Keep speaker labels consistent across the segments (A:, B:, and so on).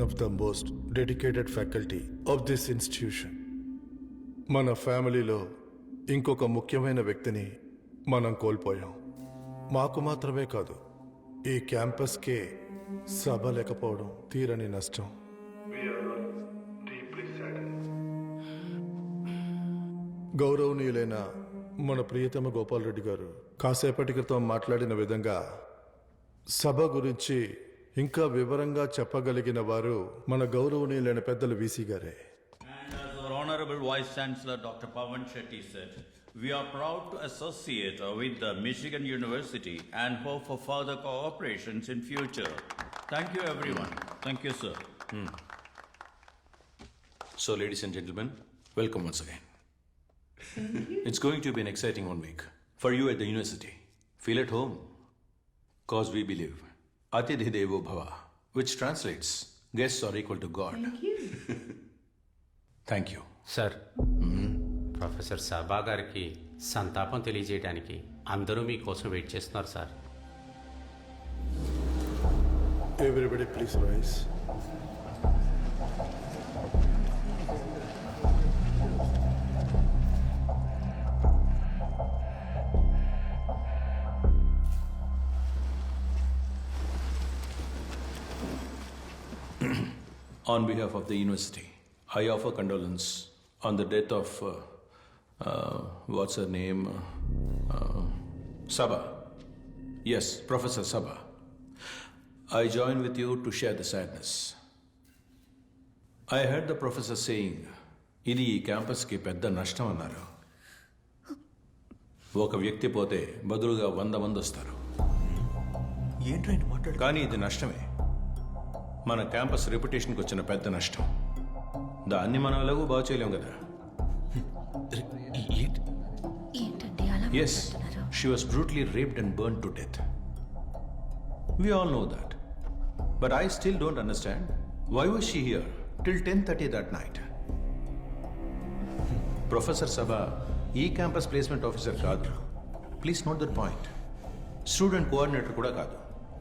A: One of the most dedicated faculty of this institution మన ఫ్యామిలీలో ఇంకొక ముఖ్యమైన వ్యక్తిని మనం కోల్పోయాం. మాకు మాత్రమే కాదు ఈ క్యాంపస్కే సభ లేకపోవడం తీరని నష్టం. గౌరవనీయులైన మన ప్రియతమ గోపాల్ రెడ్డి గారు కాసేపటి క్రితం మాట్లాడిన విధంగా సభ గురించి ఇంకా వివరంగా చెప్పగలిగిన వారు మన గౌరవనీయులైన పెద్దలు వీసీ గారే
B: And as our Honorable Vice Chancellor Dr. Pavan Shetty said, we are proud to associate uh, with the Michigan University and hope for further cooperations in future. Thank you, everyone. Thank you, sir.
C: So, ladies and gentlemen, welcome once again. it's going to be an exciting one week for you at the university. Feel at home, cause we believe Atidhi Devo Bhava, which translates guests are equal to God. Thank you. Thank you.
D: Sir professor Sabha గారికి సంతాపం తెలియజేయడానికి అందరూ మీకోసం wait చేస్తున్నారు sir
A: everybody please rise
C: On behalf of the university, I offer condolence on the death of, uh, uh, what's her name? Uh, Sabha. Yes, Professor Sabha. I join with you to share the sadness. I heard the professor saying, ఇది ఈ క్యాంపస్కి పెద్ద నష్టం అన్నారు ఒక వ్యక్తి పోతే బదులుగా వంద మంది వస్తారు
E: ఏంట్రైంది మాట్లాడు
C: కానీ ఇది నష్టమే మన క్యాంపస్ రెప్యుటేషన్కి వచ్చిన పెద్ద నష్టం. దాన్ని మనం ఎలాగో బాగు చేయలేం కదా.
E: ఏంటి
F: ఏంటండి అలా
C: ఎస్
F: మాట్లాడుతున్నారు?
C: She was brutally raped and burn to death we all know that but I still don't understand why was she here till ten thirty that night professor Sabha ఈ క్యాంపస్ ప్లేస్మెంట్ ఆఫీసర్ కాదు. Please note that point student coordinator కూడా కాదు.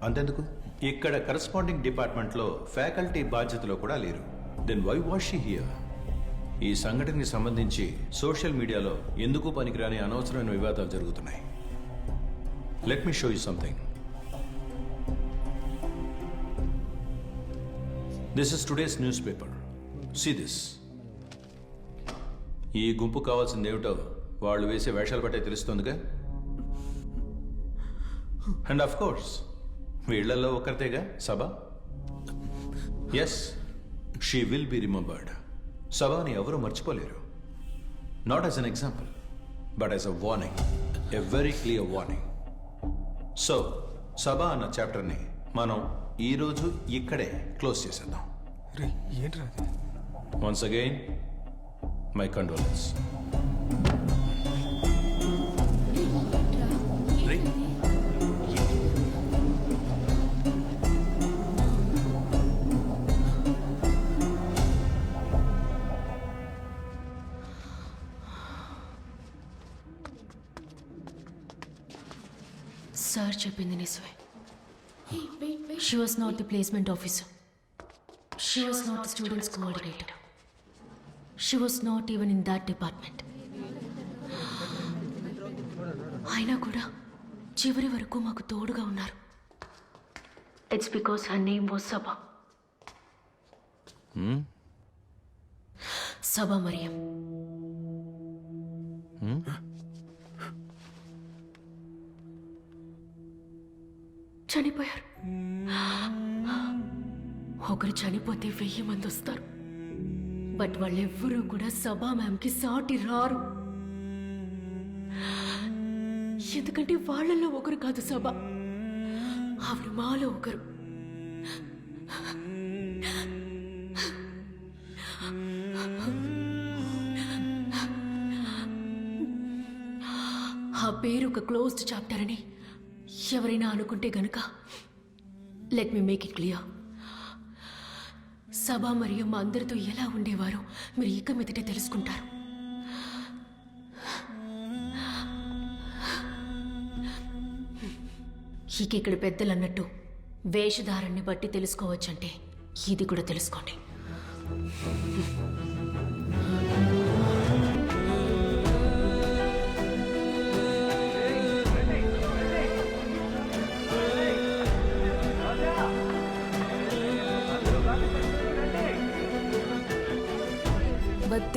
C: అంతెందుకు? ఇక్కడ corresponding డిపార్ట్మెంట్లో faculty బాధ్యతలో కూడా లేరు. Then why was she here ఈ సంఘటనకి సంబంధించి సోషల్ మీడియాలో ఎందుకు పనికిరాని అనవసరమైన వివాదాలు జరుగుతున్నాయి. Let me show you something this is today's news paper see this ఈ గుంపు కావాల్సింది ఏమిటో వాళ్ళు వేసే వేషాలు బట్టే తెలుస్తుందిగా? అండ్ ఆఫ్ కోర్స్ వీళ్ళలో ఒకరితేగా? Sabha? Yes she will be remembered సభని ఎవరు మర్చిపోలేరు. Not as an example but as a warning a very clear warning so Sabha అన్న చాప్టర్ని మనం ఈరోజు ఇక్కడే క్లోజ్ చేసేద్దాం. Once again my
E: condolence
F: sir చెప్పింది నిజమే. She was not the placement officer she was not the students coordinator she was not even in that department అయినా కూడా చివరి వరకు మాకు తోడుగా ఉన్నారు. It's because her name was Sabha Sabha Mariam చనిపోయారు. ఒకరు చనిపోతే వెయ్యి మంది వస్తారు. బట్ వాళ్ళెవ్వరూ కూడా సభా మ్యామ్కి సాటి రారు. ఎందుకంటే వాళ్ళల్లో ఒకరు కాదు సభ. ఆవిడ మాలో ఒకరు. ఆ పేరు ఒక క్లోజ్డ్ చాప్టర్ అని ఎవరైనా అనుకుంటే గనుక let me make it clear Sabha మరియు మా అందరితో ఎలా ఉండేవారో మీరు ఇక మీదటే తెలుసుకుంటారు. ఇక ఇక్కడ పెద్దలు అన్నట్టు వేషధారాన్ని బట్టి తెలుసుకోవచ్చంటే ఇది కూడా తెలుసుకోండి.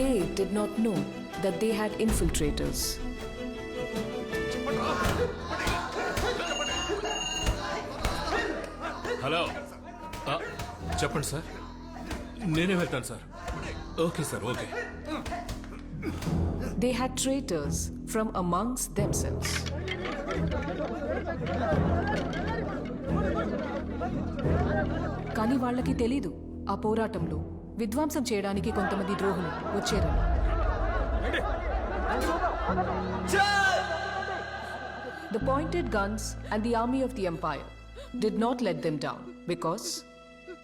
G: They did not know that they had infiltrators.
H: Hello ఆ, చెప్పండి సార్ నేనే వెళ్తాను sir okay sir okay
G: They had traitors from amongst themselves. కానీ వాళ్ళకి తెలీదు ఆ పోరాటంలో విధ్వంసం చేయడానికి కొంతమంది ద్రోహులు వచ్చారని the pointed guns and the army of the empire did not let them down because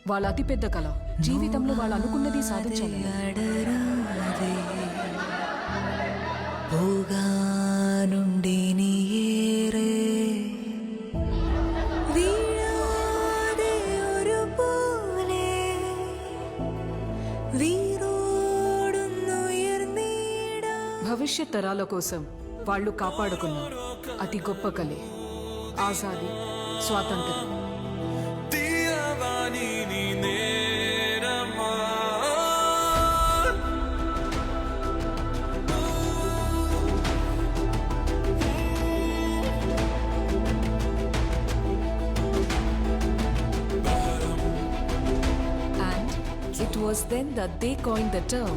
G: వాళ్ళ అతిపెద్ద కళ జీవితంలో వాళ్ళు అనుకున్నది
I: సాధించాలి నుండి
G: భవిష్యత్ తరాల కోసం వాళ్ళు కాపాడుకున్న అతి గొప్ప కళే ఆజాది స్వాతంత్రం was then that they coined the term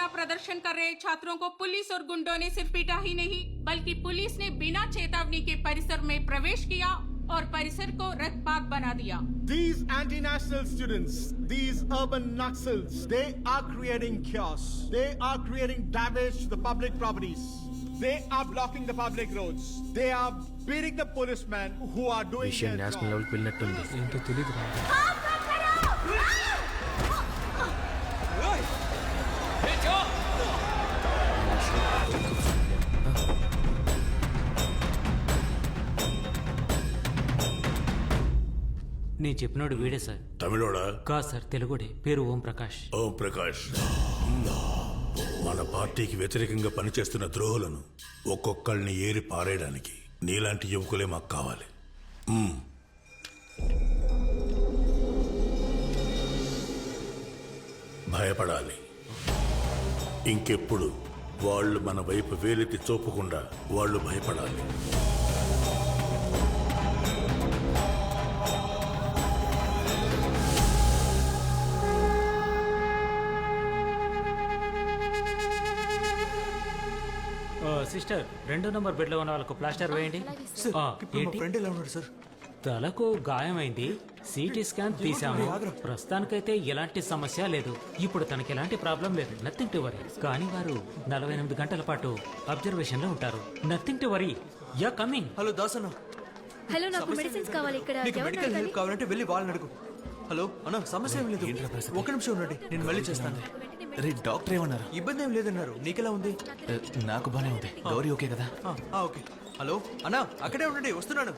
J: धरना प्रदर्शन कर रहे छात्रों को पुलिस और गुंडों ने सिर्फ पीटा ही नहीं बल्कि पुलिस ने बिना चेतावनी के परिसर में प्रवेश किया और परिसर को रथपात बना दिया
K: These anti-national students, these urban Naxals, they are creating chaos. They are creating damage to the public properties. They are blocking the public roads. They are beating the policemen who are doing
E: విషయం
K: their
E: national
K: job.
E: లెవెల్కి వెళ్ళినట్టుంది ఏంటో తెలియదు
L: నేను చెప్పినోడు వీడే sir.
A: తమిళోడా?
L: కాదు sir తెలుగుడే. పేరు ఓం ప్రకాష్.
A: ఓం ప్రకాష్. మన పార్టీకి వ్యతిరేకంగా పనిచేస్తున్న ద్రోహులను ఒక్కొక్కళ్ళని ఏరి పారేయడానికి నీలాంటి యువకులే మాకు కావాలి. మ్మ్. భయపడాలి. ఇంకెప్పుడు వాళ్ళు మన వైపు వేలెత్తి చూపకుండా వాళ్ళు భయపడాలి.
L: సిస్టర్ రెండో నంబర్ బెడ్లో ఉన్న వాళ్ళకు ప్లాస్టర్ వేయండి. ఆ, ఏంటి?
E: ఫ్రెండ్ ఎలా ఉన్నాడు సార్?
L: తలకు గాయమైంది. సిటీ స్కాన్ తీసాము ప్రస్తుతానికైతే ఎలాంటి సమస్య లేదు. ఇప్పుడు తనకి ఎలాంటి ప్రాబ్లం లేదు. నథింగ్ టు వరీ కానీ వారు నలభై ఎనిమిది గంటల పాటు అబ్జర్వేషన్లో ఉంటారు. Nothing to worry yeah coming
E: hello Das అన్న
I: హలో నాకు మెడిసిన్స్ కావాలి ఇక్కడ.
E: నీకు మెడికల్ హెల్ప్ కావాలంటే వెళ్ళి వాళ్ళని అడుగు. హలో అన్న సమస్య ఏం లేదు. ఒక నిమిషం ఉండండి. నేను మళ్ళీ చేస్తాను.
H: రే డాక్టర్ ఏమన్నారు?
E: ఇబ్బంది ఏం లేదన్నారు. నీకెలా ఉంది?
H: నాకు బానే ఉంది. గౌరీ ఓకే కదా?
E: ఓకే. హలో? అన్న అక్కడే ఉండండి వస్తున్నాను.